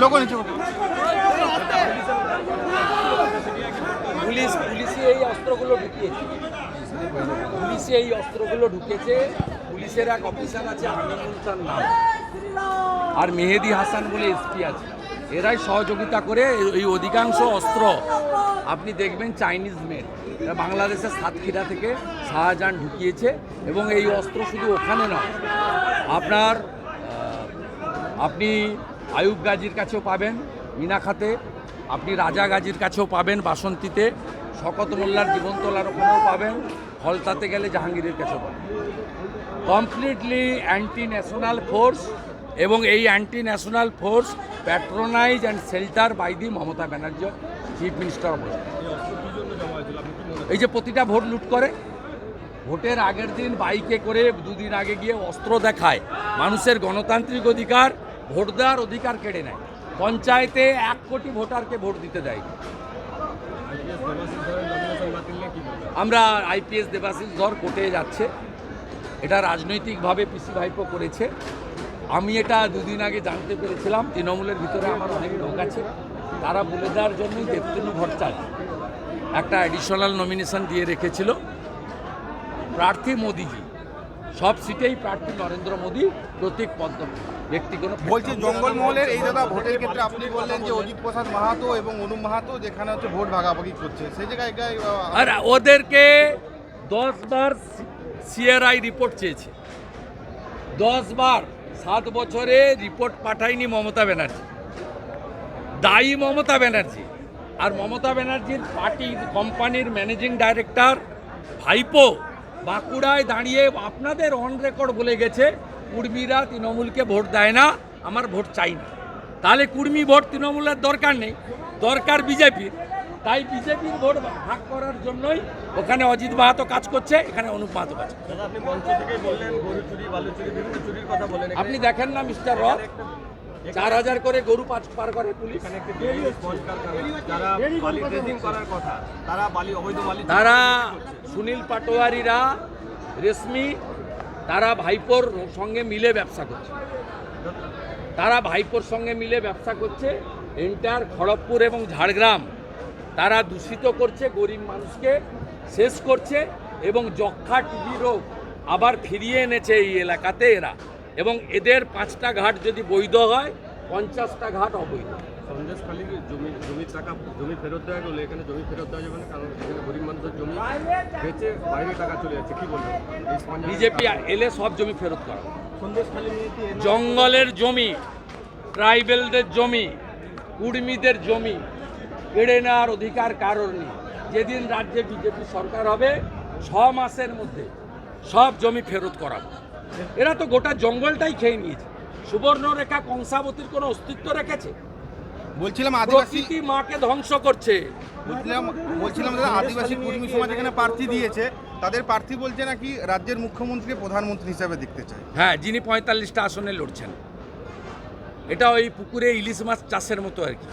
লোকও নিচে পুলিশ পুলিশই এই অস্ত্রগুলো ঢুকিয়েছে। পুলিশে এই অস্ত্রগুলো ঢুকেছে। পুলিশের এক অফিসার আছে, আমিনুল নাম। আর মেহেদি হাসান বলে এসপি আছে। এরাই সহযোগিতা করে এই- অধিকাংশ অস্ত্র। আপনি দেখবেন চাইনিজ মেড বাংলাদেশের সাতক্ষীরা থেকে শাহজাহান ঢুকিয়েছে এবং এই অস্ত্র শুধু ওখানে নয়। আপনার আপনি আয়ুব গাজীর কাছেও পাবেন মিনাখাতে আপনি রাজা গাজীর কাছেও পাবেন বাসন্তীতে। শকত মোল্লার জীবনতলার ওখানেও পাবেন। হলতাতে গেলে জাহাঙ্গীরের কাছেও পাবেন। কমপ্লিটলি অ্যান্টি ন্যাশনাল ফোর্স এবং এই anti national force patronize and shelter by the Mamata Banerjee chief minister of এই যে প্রতিটা ভোট লুট করে, ভোটের আগের দিন বাইকে করে দুদিন আগে গিয়ে অস্ত্র দেখায়। মানুষের গণতান্ত্রিক অধিকার ভোট দেওয়ার অধিকার কেড়ে নেয়। পঞ্চায়েতে এক কোটি ভোটারকে ভোট দিতে দেয়। আমরা আইপিএস দেবাশিস ধর কোর্টে যাচ্ছে। এটা রাজনৈতিকভাবে পিসি ভাইপো করেছে। আমি এটা দুদিন আগে জানতে পেরেছিলাম, তৃণমূলের ভিতরে আমার অনেক লোক আছে। তারা বলে দেওয়ার জন্যই দেবতনু ভট্টাচার্য একটা অ্যাডিশনাল নমিনেশন দিয়ে রেখেছিল। প্রার্থী মোদিজি। সব সিটেই প্রার্থী নরেন্দ্র মোদী প্রতীক পদ্ম। ব্যক্তি কোনো বলছি জঙ্গলমহলের এই দাদা ভোটের ক্ষেত্রে আপনি বললেন যে অজিত প্রসাদ মাহাতো এবং অনুপ মাহাতো যেখানে হচ্ছে ভোট ভাগাভাগি করছে। সেই জায়গায় আর ওদেরকে দশ বার সিআরআই রিপোর্ট চেয়েছে। দশ বার সাত বছরে রিপোর্ট পাঠায়নি মমতা ব্যানার্জি। দায়ী মমতা ব্যানার্জি। আর মমতা ব্যানার্জির পার্টির কোম্পানির ম্যানেজিং ডাইরেক্টর ভাইপো বাঁকুড়ায় দাঁড়িয়ে আপনাদের অন রেকর্ড বলে গেছে কুর্মীরা তৃণমূলকে ভোট দেয় না আমার ভোট চাই না। তাহলে কুর্মী ভোট তৃণমূলের দরকার নেই দরকার বিজেপির। তাই বিজেপির ভোট ভাগ করার জন্যই ওখানে অজিত মাহাতো কাজ করছে এখানে অনুপ মাহাতো কাজ করছে। আপনি মঞ্চ থেকেই বললেন গরু চুরি বালু চুরি বিভিন্ন চুরির কথা বলেন আপনি দেখেন না মিস্টার রথ? চার হাজার করে গরু পাঁচ পার করে পুলিশ। তারা সুনীল পাটোয়ারিরা রেশমি, তারা ভাইপোর সঙ্গে মিলে ব্যবসা করছে। তারা ভাইপোর সঙ্গে মিলে ব্যবসা করছে। এন্টার খড়গপুর এবং ঝাড়গ্রাম, তারা দূষিত করছে, গরিব মানুষকে শেষ করছে এবং যক্ষা টিবি রোগ আবার ফিরিয়ে এনেছে এই এলাকাতে এরা। এবং এদের পাঁচটা ঘাট যদি বৈধ হয়, পঞ্চাশটা ঘাট অবৈধ। সন্দেশখালী জমি জমির টাকা জমি ফেরত দেওয়া গেলে? এখানে জমি ফেরত দেওয়া যাবে না? কারণ এখানে গরিব মানুষের জমি বেচে বাইরে টাকা চলে যাচ্ছে। কি স্পঞ্জ বিজেপি এলে সব জমি ফেরত করা। জঙ্গলের জমি ট্রাইবেলদের জমি কুর্মীদের জমি কেড়ে নেওয়ার অধিকার কারোর নেই। যেদিন রাজ্যে বিজেপি সরকার হবে ছ মাসের মধ্যে সব জমি ফেরত করাবো এরা তো গোটা জঙ্গলটাই খেয়ে নিয়েছে। সুবর্ণরেখা কংসাবতীর কোনো অস্তিত্ব রেখেছে? বলছিলাম আদিবাসী প্রকৃতি মাকে ধ্বংস করছে। বলছিলাম বলছিলাম দাদা আদিবাসী কর্মী সমাজ এখানে প্রার্থী দিয়েছে। তাদের প্রার্থী বলছে নাকি রাজ্যের মুখ্যমন্ত্রীকে প্রধানমন্ত্রী হিসাবে দেখতে চায়। হ্যাঁ যিনি পঁয়তাল্লিশটা আসনে লড়ছেন। এটা ওই পুকুরে ইলিশ মাছ চাষের মতো আর কি।